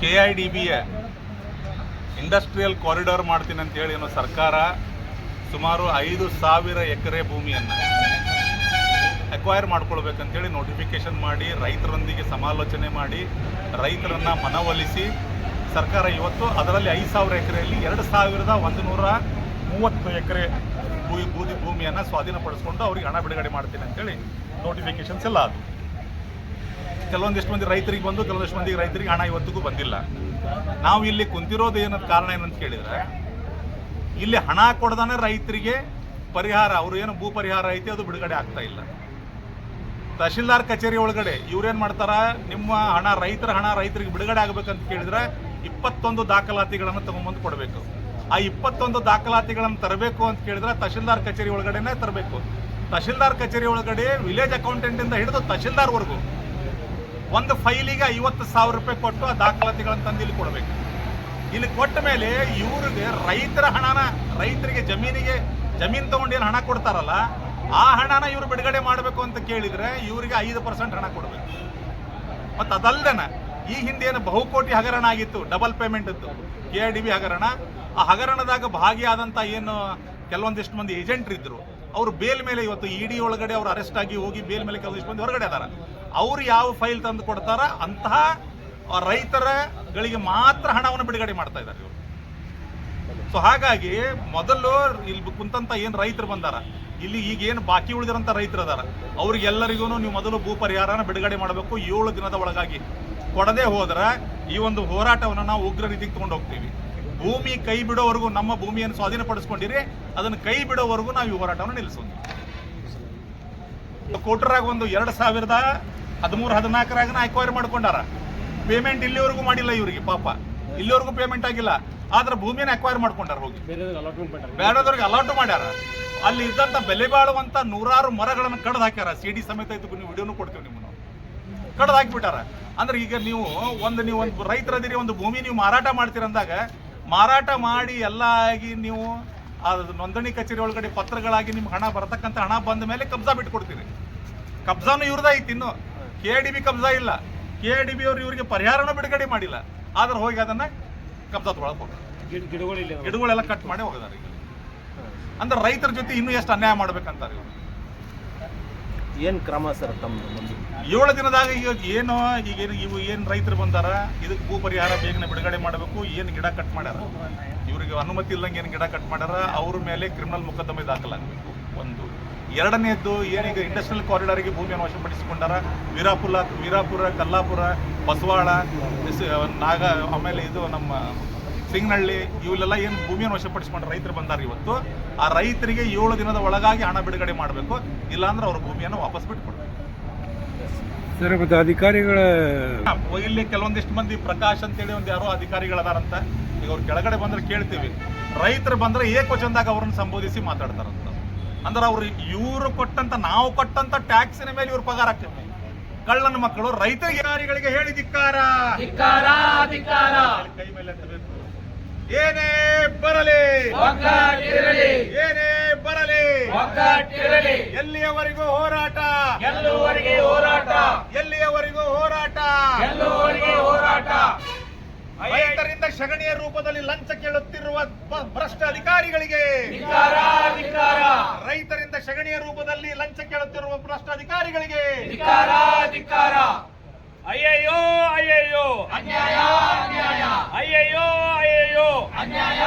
K I D ಬಿಯ industrial corridor ಮಾಡ್ತೀನಿ ಅಂತೇಳಿ ಏನೋ ಸರ್ಕಾರ ಸುಮಾರು ಐದು ಸಾವಿರ ಎಕರೆ ಭೂಮಿಯನ್ನು ಅಕ್ವೈರ್ ಮಾಡ್ಕೊಳ್ಬೇಕಂತೇಳಿ ನೋಟಿಫಿಕೇಶನ್ ಮಾಡಿ, ರೈತರೊಂದಿಗೆ ಸಮಾಲೋಚನೆ ಮಾಡಿ, ರೈತರನ್ನು ಮನವೊಲಿಸಿ ಸರ್ಕಾರ ಇವತ್ತು ಅದರಲ್ಲಿ ಐದು ಸಾವಿರ ಎಕರೆಯಲ್ಲಿ ಎರಡು ಸಾವಿರದ ಒಂದು ನೂರ ಮೂವತ್ತು ಎಕರೆ ಭೂ ಬೂದಿ ಭೂಮಿಯನ್ನು ಸ್ವಾಧೀನಪಡಿಸ್ಕೊಂಡು ಅವ್ರಿಗೆ ಹಣ ಬಿಡುಗಡೆ ಮಾಡ್ತೀನಿ ಅಂತೇಳಿ ನೋಟಿಫಿಕೇಶನ್ಸ್ ಎಲ್ಲ ಅದು ಕೆಲವೊಂದಿಷ್ಟು ಮಂದಿ ರೈತರಿಗೆ ಬಂದು, ಕೆಲವೊಂದಿಷ್ಟು ಮಂದಿಗೆ ರೈತರಿಗೆ ಹಣ ಇವತ್ತಿಗೂ ಬಂದಿಲ್ಲ. ನಾವು ಇಲ್ಲಿ ಕುಂತಿರೋದು ಏನಂತ ಕಾರಣ ಏನಂತ ಕೇಳಿದ್ರೆ, ಇಲ್ಲಿ ಹಣ ಕೊಡದಾನೆ ರೈತರಿಗೆ ಪರಿಹಾರ, ಅವ್ರು ಏನು ಭೂ ಪರಿಹಾರ ಐತಿ ಅದು ಬಿಡುಗಡೆ ಆಗ್ತಾ ಇಲ್ಲ. ತಹಶೀಲ್ದಾರ್ ಕಚೇರಿ ಒಳಗಡೆ ಇವ್ರೇನ್ ಮಾಡ್ತಾರೆ, ನಿಮ್ಮ ಹಣ ರೈತರ ಹಣ ರೈತರಿಗೆ ಬಿಡುಗಡೆ ಆಗಬೇಕಂತ ಕೇಳಿದ್ರೆ ಇಪ್ಪತ್ತೊಂದು ದಾಖಲಾತಿಗಳನ್ನು ತಗೊಂಬಂದು ಕೊಡಬೇಕು. ಆ ಇಪ್ಪತ್ತೊಂದು ದಾಖಲಾತಿಗಳನ್ನು ತರಬೇಕು ಅಂತ ಕೇಳಿದ್ರೆ ತಹಶೀಲ್ದಾರ್ ಕಚೇರಿ ಒಳಗಡೆನೇ ತರಬೇಕು. ತಹಶೀಲ್ದಾರ್ ಕಚೇರಿ ಒಳಗಡೆ ವಿಲೇಜ್ ಅಕೌಂಟೆಂಟ್ ಇಂದ ಹಿಡಿದು ತಹಶೀಲ್ದಾರ್ವರೆಗೂ ಒಂದು ಫೈಲಿಗೆ ಐವತ್ತು ಸಾವಿರ ರೂಪಾಯಿ ಕೊಟ್ಟು ಆ ದಾಖಲಾತಿಗಳನ್ನು ತಂದು ಇಲ್ಲಿ ಕೊಡಬೇಕು. ಇಲ್ಲಿ ಕೊಟ್ಟ ಮೇಲೆ ಇವ್ರಿಗೆ ರೈತರ ಹಣನ, ರೈತರಿಗೆ ಜಮೀನಿಗೆ, ಜಮೀನು ಏನು ಹಣ ಕೊಡ್ತಾರಲ್ಲ, ಆ ಹಣನ ಇವರು ಬಿಡುಗಡೆ ಮಾಡಬೇಕು ಅಂತ ಕೇಳಿದ್ರೆ ಇವರಿಗೆ ಐದು ಪರ್ಸೆಂಟ್ ಹಣ ಕೊಡಬೇಕು. ಮತ್ತು ಅದಲ್ದೇನ, ಈ ಹಿಂದೆ ಏನು ಬಹುಕೋಟಿ ಹಗರಣ ಆಗಿತ್ತು, ಡಬಲ್ ಪೇಮೆಂಟ್ ಇತ್ತು ಕೆ ಐ ಡಿ ಬಿ ಹಗರಣ. ಆ ಹಗರಣದಾಗ ಭಾಗಿಯಾದಂಥ ಏನು ಕೆಲವೊಂದಿಷ್ಟು ಮಂದಿ ಏಜೆಂಟ್ರಿದ್ದರು ಅವರು ಬೇಲ್ ಮೇಲೆ ಇವತ್ತು ಇಡಿ ಒಳಗಡೆ ಅವ್ರು ಅರೆಸ್ಟ್ ಆಗಿ ಹೋಗಿ ಬೇಲ್ ಮೇಲೆ ಕೆಲವೊಂದಿಷ್ಟು ಮಂದಿ ಹೊರಗಡೆ ಅದಾರ. ಅವ್ರು ಯಾವ ಫೈಲ್ ತಂದು ಕೊಡ್ತಾರ, ಅಂತಹ ರೈತರಗಳಿಗೆ ಮಾತ್ರ ಹಣವನ್ನು ಬಿಡುಗಡೆ ಮಾಡ್ತಾ ಇದ್ದಾರೆ ಇವರು. ಸೊ ಹಾಗಾಗಿ ಮೊದಲು ಇಲ್ಲಿ ಕುಂತಂತ ಏನು ರೈತರು ಬಂದಾರ, ಇಲ್ಲಿ ಈಗ ಏನು ಬಾಕಿ ಉಳಿದಿರಂತ ರೈತರು ಅದಾರ ಅವ್ರಿಗೆಲ್ಲರಿಗೂ ನೀವು ಮೊದಲು ಭೂ ಪರಿಹಾರನ ಬಿಡುಗಡೆ ಮಾಡಬೇಕು, ಏಳು ದಿನದ ಒಳಗಾಗಿ ಕೊಡದೆ ಹೋದ್ರೆ ಈ ಒಂದು ಹೋರಾಟವನ್ನು ನಾವು ಉಗ್ರ ರೀತಿಗೆ ತಗೊಂಡು ಹೋಗ್ತೀವಿ. ಭೂಮಿ ಕೈ ಬಿಡೋವರೆಗೂ ನಮ್ಮ ಭೂಮಿಯನ್ನು ಸ್ವಾಧೀನಪಡಿಸ್ಕೊಂಡಿರಿ ಅದನ್ನು ಕೈ ಬಿಡೋವರೆಗೂ ನಾವು ಈ ಹೋರಾಟವನ್ನು ನಿಲ್ಲಿಸೋದು. ಕೋಟರಾಗ ಒಂದು ಎರಡು ಸಾವಿರದ ಹದಿಮೂರು ಹದಿನಾಲ್ಕರಾಗ ಅಕ್ವೈರ್ ಮಾಡ್ಕೊಂಡಾರ. ಪೇಮೆಂಟ್ ಇಲ್ಲಿವರೆಗೂ ಮಾಡಿಲ್ಲ ಇವರಿಗೆ ಪಾಪ. ಇಲ್ಲಿವರೆಗೂ ಪೇಮೆಂಟ್ ಆಗಿಲ್ಲ. ಆದ್ರೆ ಭೂಮಿಯನ್ನು ಅಕ್ವೈರ್ ಮಾಡ್ಕೊಂಡಾರ ಹೋಗಿ. ಬೇಡದವ್ರಿಗೆ ಅಲಾಟ್ ಮಾಡ್ಯಾರ. ಅಲ್ಲಿ ಇದ್ದಂತ ಬೆಲೆ ಬಾಳುವಂತ ನೂರಾರು ಮರಗಳನ್ನು ಕಡ್ದು ಹಾಕ್ಯಾರ. ಸಿ ಡಿ ಸಮೇತ ಇದ್ದು ನೀವು ವಿಡಿಯೋನು ಕೊಡ್ತೀವಿ ನಿಮ್ಮನ್ನು. ಕಡ್ದು ಹಾಕ್ಬಿಟ್ಟಾರ. ಅಂದ್ರೆ ಈಗ ನೀವು ಒಂದು ನೀವು ಒಂದು ರೈತರದಿರಿ ಒಂದು ಭೂಮಿ ನೀವು ಮಾರಾಟ ಮಾಡ್ತೀರಂದಾಗ ಮಾರಾಟ ಮಾಡಿ ಎಲ್ಲ ಆಗಿ ನೀವು ಅದು ನೋಂದಣಿ ಕಚೇರಿ ಒಳಗಡೆ ಪತ್ರಗಳಾಗಿ ನಿಮ್ಗೆ ಹಣ ಬರತಕ್ಕಂಥ ಹಣ ಬಂದ ಮೇಲೆ ಕಬ್ಜಾ ಬಿಟ್ಕೊಡ್ತೀರಿ. ಕಬ್ಜಾನು ಇವ್ರದ್ದಾಯ್ತು ಐತಿ ಇನ್ನು. ಕೆ ಡಿ ಬಿ ಕಬ್ಜಾ ಇಲ್ಲ. ಕೆ ಡಿ ಬಿ ಅವ್ರು ಇವರಿಗೆ ಪರಿಹಾರನ ಬಿಡುಗಡೆ ಮಾಡಿಲ್ಲ. ಆದ್ರೆ ಹೋಗಿ ಅದನ್ನ ಕಬ್ಜಾ ತೊಗೊಳಕ್ ಹೋಗ್ತಾರೆ. ಗಿಡಗಳಿಲ್ಲ ಗಿಡಗಳೆಲ್ಲ ಕಟ್ ಮಾಡಿ ಹೋಗಿದ್ದಾರೆ ಈಗ. ಅಂದ್ರೆ ರೈತರ ಜೊತೆ ಇನ್ನೂ ಎಷ್ಟು ಅನ್ಯಾಯ ಮಾಡ್ಬೇಕಂತಾರೆ ಇವ್ರು. ಏನ್ ಕ್ರಮ ಸರ್ ತಮ್ಮದು ಮುಂದೆ? ಏಳು ದಿನದಾಗ ಈಗ ಏನು ಈಗ ಏನು, ಇವು ಏನು ರೈತರು ಬಂದಾರ, ಇದಕ್ಕೆ ಭೂ ಪರಿಹಾರ ಬೇಗನೆ ಬಿಡುಗಡೆ ಮಾಡಬೇಕು, ಏನು ಗಿಡ ಕಟ್ ಮಾಡ್ಯಾರ. ಇವರಿಗೆ ಅನುಮತಿ ಇಲ್ಲಂಗೆ ಏನು ಗಿಡ ಕಟ್ ಮಾಡ್ಯಾರ, ಅವ್ರ ಮೇಲೆ ಕ್ರಿಮಿನಲ್ ಮೊಕದ್ದಮೆ ದಾಖಲಾಗಬೇಕು. ಒಂದು. ಎರಡನೇದ್ದು ಏನೀಗ ಇಂಡಸ್ಟ್ರಿಯಲ್ ಕಾರಿಡಾರ್ಗೆ ಭೂಮಿಯನ್ನು ವಶಪಡಿಸಿಕೊಂಡಾರ, ವೀರಾಪುರ ವೀರಾಪುರ, ಕಲ್ಲಾಪುರ, ಬಸವಾಳ ನಾಗ, ಆಮೇಲೆ ಇದು ನಮ್ಮ ಸಿಂಗನಹಳ್ಳಿ ಇವೆಲ್ಲ ಏನು ಭೂಮಿಯನ್ನು ವಶಪಡಿಸಿಕೊಂಡು ರೈತರು ಬಂದಾರ ಇವತ್ತು ಆ ರೈತರಿಗೆ ಏಳು ದಿನದ ಒಳಗಾಗಿ ಹಣ ಬಿಡುಗಡೆ ಮಾಡಬೇಕು ಇಲ್ಲಾಂದ್ರೆ ಅವ್ರ ಭೂಮಿಯನ್ನು ವಾಪಸ್ ಬಿಟ್ಕೊಡ್ಬೇಕು. ಸರ್ ಮತ್ತು ಅಧಿಕಾರಿಗಳ ಇಲ್ಲಿ ಕೆಲವೊಂದಿಷ್ಟು ಮಂದಿ ಪ್ರಕಾಶ್ ಅಂತೇಳಿ ಒಂದು ಯಾರೋ ಅಧಿಕಾರಿಗಳದಾರಂತ. ಈಗ ಅವ್ರು ಕೆಳಗಡೆ ಬಂದ್ರೆ ಕೇಳ್ತೀವಿ. ರೈತರು ಬಂದ್ರೆ ಏಕವಚನದಾಗ ಅವ್ರನ್ನ ಸಂಬೋಧಿಸಿ ಮಾತಾಡ್ತಾರಂತ. ಅಂದ್ರೆ ಅವ್ರು ಇವರು ಕೊಟ್ಟಂತ ನಾವು ಕೊಟ್ಟಂತ ಟ್ಯಾಕ್ಸಿನ ಮೇಲೆ ಇವ್ರ ಪಗಾರ ಹಾಕ್ತೇವೆ. ಕಳ್ಳನ ಮಕ್ಕಳು ರೈತರಿಗೆ ಅಧಿಕಾರಿಗಳಿಗೆ ಹೇಳಿ ಧಿಕ್ಕಾರ. ಧಿಕ್ಕಾರ ಧಿಕ್ಕಾರ. ಕೈ ಮೇಲೆ ಎತ್ತಬೇಕು. ಏನೇ ಬರಲಿ. ಏನೇ ಬರಲಿ. ಎಲ್ಲಿಯವರೆಗೂ ಹೋರಾಟ. ಗೆಲ್ಲುವವರೆಗೆ ಹೋರಾಟ. ಎಲ್ಲಿಯವರೆಗೂ ಹೋರಾಟ. ಗೆಲ್ಲುವವರೆಗೆ ಹೋರಾಟ. ರೈತರಿಂದ ಸಗಣಿಯ ರೂಪದಲ್ಲಿ ಲಂಚ ಕೇಳುತ್ತಿರುವ ಭ್ರಷ್ಟ ಅಧಿಕಾರಿಗಳಿಗೆ. ರೈತರಿಂದ ಸಗಣಿಯ ರೂಪದಲ್ಲಿ ಲಂಚ ಕೇಳುತ್ತಿರುವ ಭ್ರಷ್ಟ ಅಧಿಕಾರಿಗಳಿಗೆ. ಅಯ್ಯಯ್ಯೋ ಅಯ್ಯಯ್ಯೋ ಅನ್ಯಾಯ ಅನ್ಯಾಯ ಅಯ್ಯಯ್ಯೋ ಅಯ್ಯಯ್ಯೋ ಅನ್ಯಾಯ